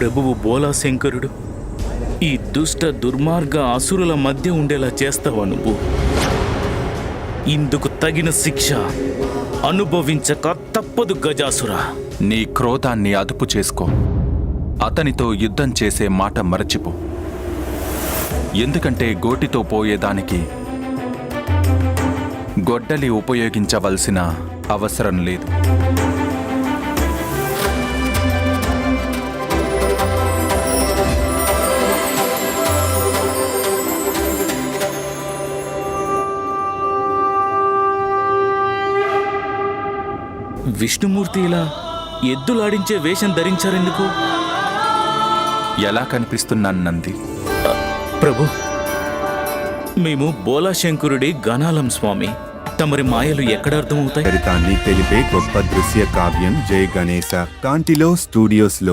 ప్రభువు బోలాశంకరుడు ఈ దుష్ట దుర్మార్గ అసురుల మధ్య ఉండేలా చేస్తావా నువ్వు? ఇందుకు తగిన శిక్ష అనుభవించక తప్పదు గజాసురా. నీ క్రోధాన్ని అదుపు చేసుకో. అతనితో యుద్ధం చేసే మాట మరచిపో. ఎందుకంటే గోటితో పోయేదానికి గొడ్డలి ఉపయోగించవలసిన అవసరం లేదు. విష్ణుమూర్తి ఇలా ఎద్దులాడించే వేషం ధరించారెందుకు? ఎలా కనిపిస్తున్నాను నంది? ప్రభు మేము బోలాశంకరుడి గణాలం స్వామి. తమరి మాయలు ఎక్కడ అర్థమవుతాయి? చరితాన్ని తెలిపే గొప్ప దృశ్య కావ్యం జయ గణేశ. కాంటిలో స్టూడియోస్లో.